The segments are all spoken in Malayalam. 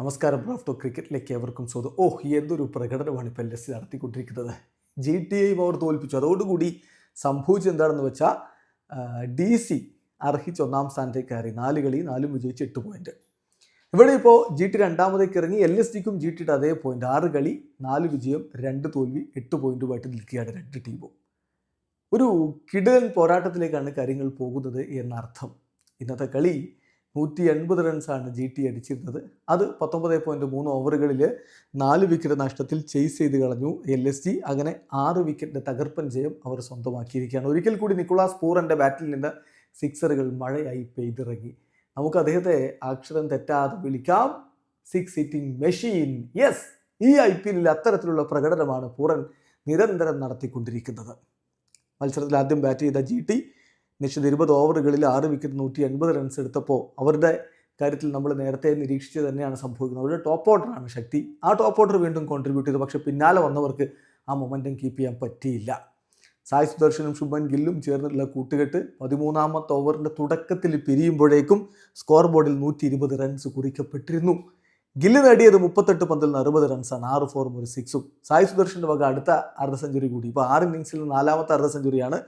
നമസ്കാരം. ബ്രാഫ്റ്റോ ക്രിക്കറ്റിലേക്ക് ഏവർക്കും സ്വാഗതം. ഓഹ് എന്തൊരു പ്രകടനമാണ് ഇപ്പോൾ എൽ എസ് സി നടത്തിക്കൊണ്ടിരിക്കുന്നത്. ജി ടി ഐ അവർ തോൽപ്പിച്ചു. അതോടുകൂടി സംഭവിച്ചത് എന്താണെന്ന് വെച്ചാൽ ഡി സി അർഹിച്ച് ഒന്നാം സ്ഥാനത്തേക്ക് കയറി. നാല് കളി നാലും വിജയിച്ച് എട്ട് പോയിന്റ് ഇവിടെ ഇപ്പോൾ ജി ടി രണ്ടാമതേക്ക് ഇറങ്ങി. എൽ എസ് ടിക്കും ജി ടിയുടെ അതേ പോയിന്റ് ആറ് കളി നാല് വിജയം രണ്ട് തോൽവി എട്ട് പോയിന്റുമായിട്ട് നിൽക്കുകയാണ് രണ്ട് ടീമും. ഒരു കിടലൻ പോരാട്ടത്തിലേക്കാണ് കാര്യങ്ങൾ പോകുന്നത് എന്നർത്ഥം. ഇന്നത്തെ കളി നൂറ്റി എൺപത് റൺസാണ് ജി ടി അടിച്ചിരുന്നത്. അത് പത്തൊമ്പത് പോയിന്റ് മൂന്ന് ഓവറുകളിൽ നാല് വിക്കറ്റ് നഷ്ടത്തിൽ ചേസ് ചെയ്ത് കളഞ്ഞു. എൽ എസ് ജി അങ്ങനെ ആറ് വിക്കറ്റിന്റെ തകർപ്പൻ ജയം അവർ സ്വന്തമാക്കിയിരിക്കുകയാണ്. ഒരിക്കൽ കൂടി നിക്കോളാസ് പൂറന്റെ ബാറ്റിൽ നിന്ന് സിക്സറുകൾ മഴയായി പെയ്തിറങ്ങി. നമുക്ക് അദ്ദേഹത്തെ അക്ഷരം തെറ്റാതെ വിളിക്കാം. സിക്സ് സിറ്റിംഗ് മെഷീൻ യെസ് ഈ ഐ പി എല്ലിൽ അത്തരത്തിലുള്ള പ്രകടനമാണ് പൂറൻ നിരന്തരം നടത്തിക്കൊണ്ടിരിക്കുന്നത്. മത്സരത്തിൽ ആദ്യം ബാറ്റ് ചെയ്ത ജി ടി നിശ്ചിത ഇരുപത് ഓവറുകളിൽ ആറ് വിക്കറ്റ് നൂറ്റി എൺപത് റൺസ് എടുത്തപ്പോൾ അവരുടെ കാര്യത്തിൽ നമ്മൾ നേരത്തെ നിരീക്ഷിച്ച് തന്നെയാണ് സംഭവിക്കുന്നത്. അവരുടെ ടോപ്പ് ഓർഡറാണ് ശക്തി. ആ ടോപ്പ് ഓർഡർ വീണ്ടും കോൺട്രിബ്യൂട്ട് ചെയ്തു. പക്ഷേ പിന്നാലെ വന്നവർക്ക് ആ മൊമെന്റം കീപ്പ് ചെയ്യാൻ പറ്റിയില്ല. സായ് സുദർശനും ശുഭൻ ഗില്ലും ചേർന്നിട്ടുള്ള കൂട്ടുകെട്ട് പതിമൂന്നാമത്തെ ഓവറിന്റെ തുടക്കത്തിൽ പിരിയുമ്പോഴേക്കും സ്കോർ ബോർഡിൽ നൂറ്റി ഇരുപത് റൺസ് കുറിക്കപ്പെട്ടിരുന്നു. ഗില്ല് നേടിയത് മുപ്പത്തെട്ട് പന്തിൽ നിന്ന് അറുപത് റൺസാണ് ആറ് ഫോറും ഒരു സിക്സും സായ് സുദർശന്റെ വക അടുത്ത അർദ്ധ സെഞ്ചുറി കൂടി. ഇപ്പോൾ ആറ് ഇന്നിങ്സിൽ നാലാമത്തെ അർദ്ധ സെഞ്ചുറിയാണ്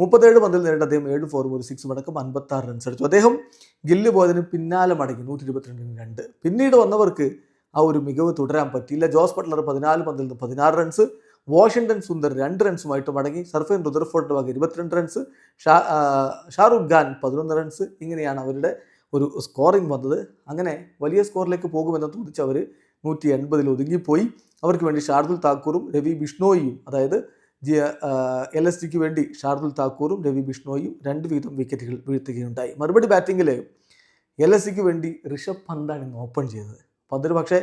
മുപ്പത്തേഴ് പന്തിൽ നേരിട്ട് അദ്ദേഹം ഏഴ് ഫോറും ഒരു സിക്സും അടക്കം അൻപത്താറ് റൺസ് അടിച്ചു അദ്ദേഹം ഗില്ല് പോയതിന് പിന്നാലെ മടങ്ങി. നൂറ്റി ഇരുപത്തിരണ്ടിന് രണ്ട്. പിന്നീട് വന്നവർക്ക് ആ ഒരു മികവ് തുടരാൻ പറ്റിയില്ല. ജോസ് ബട്ട്ലർ പതിനാല് പന്തിൽ നിന്ന് പതിനാറ് റൺസ് വാഷിംഗ്ടൺ സുന്ദർ രണ്ട് റൺസുമായിട്ട് മടങ്ങി. സർഫേൻ റുദർഫോർഡിന്റെ വക ഇരുപത്തിരണ്ട് റൺസ് ഷാ ഷാറുഖ് ഖാൻ പതിനൊന്ന് റൺസ് ഇങ്ങനെയാണ് അവരുടെ ഒരു സ്കോറിംഗ് വന്നത്. അങ്ങനെ വലിയ സ്കോറിലേക്ക് പോകുമെന്ന് തോന്നിച്ച് അവർ നൂറ്റി എൺപതിൽ ഒതുങ്ങിപ്പോയി. അവർക്ക് വേണ്ടി ഷാർദുൽ താക്കൂറും രവി ബിഷ്ണോയിയും അതായത് എൽ എസ് ജിക്ക് വേണ്ടി ഷാർദുൽ താക്കൂറും രവി ബിഷ്ണോയും രണ്ട് വീതം വിക്കറ്റുകൾ വീഴ്ത്തുകയുണ്ടായി. മറുപടി ബാറ്റിങ്ങിൽ എൽ എസ് സിക്ക് വേണ്ടി ഋഷഭ് പന്താണ് ഇന്ന് ഓപ്പൺ ചെയ്തത്. പന്തിന് പക്ഷേ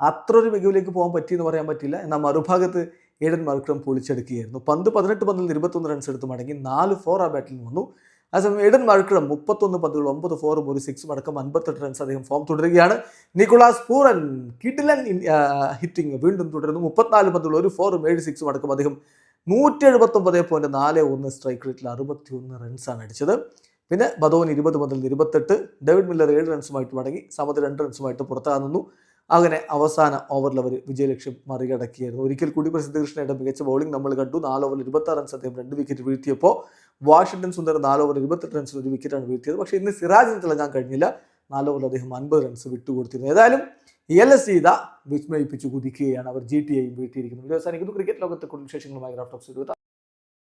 അത്ര ഒരു മികവിലേക്ക് പോകാൻ പറ്റിയെന്ന് പറയാൻ പറ്റില്ല. എന്നാൽ മറുഭാഗത്ത് ഏഡൻ മർക്രം പൊളിച്ചെടുക്കുകയായിരുന്നു. പന്ത് പതിനെട്ട് പന്തിൽ ഇരുപത്തൊന്ന് റൺസ് എടുത്ത് മടങ്ങി നാല് ഫോർ ആ ബാറ്റിൽ വന്നു. അതേസമയം ഏഡൻ മർക്രം മുപ്പത്തൊന്ന് പന്തുകൾ ഒമ്പത് ഫോറും ഒരു സിക്സും അടക്കം അൻപത്തെട്ട് റൺസ് അദ്ദേഹം ഫോം തുടരുകയാണ്. നിക്കോളാസ് പൂറൻ കിഡിലൻ ഹിറ്റിംഗ് വീണ്ടും തുടരുന്നു. മുപ്പത്തിനാല് പന്തുകൾ ഒരു ഫോറും ഏഴ് സിക്സും അടക്കം അദ്ദേഹം നൂറ്റി എഴുപത്തൊമ്പത് പോയിന്റ് നാല് ഒന്ന് സ്ട്രൈക്ക് റേറ്റിൽ അറുപത്തി ഒന്ന് റൺസാണ് അടിച്ചത്. പിന്നെ ബദോൻ ഇരുപത് മുതൽ ഇരുപത്തെട്ട് ഡേവിഡ് മില്ലർ ഏഴ് റൺസുമായിട്ട് മടങ്ങി സമത് രണ്ട് റൺസുമായിട്ട് പുറത്താകുന്നു അങ്ങനെ അവസാന ഓവറിൽ അവർ വിജയലക്ഷ്യം മറികടക്കിയായിരുന്നു ഒരിക്കൽ കൂടി പ്രസിദ്ധ കൃഷ്ണയുടെ മികച്ച ബൗളിംഗ് നമ്മൾ കണ്ടു. നാല് ഓവറിൽ ഇരുപത്തി റൺസ് അദ്ദേഹം രണ്ട് വിക്കറ്റ് വീഴ്ത്തിയപ്പോൾ വാഷിംഗ്ടൺ സുന്ദർ നാല് ഓവർ ഇരുപത്തെട്ട് റൺസിൽ ഒരു വിക്കറ്റാണ് വീഴ്ത്തിയത്. പക്ഷേ ഇന്ന് സിറാജിന് തിളങ്ങാൻ കഴിഞ്ഞില്ല. നാല് ഓവറിൽ അദ്ദേഹം അൻപത് റൺസ് വിട്ടുകൊടുത്തിരുന്നു. ഏതായാലും എൽ എസ് ചെയ്ത വിസ്മയിപ്പിച്ച് കുതിക്കുകയാണ് അവർ ജി ടി ഐയും വീഴ്ത്തിയിരിക്കുന്നത് വീഡിയോ അവസാനിക്കുന്നു. ക്രിക്കറ്റ് ലോകത്തെ കൂടുതൽ വിശേഷങ്ങളുമായി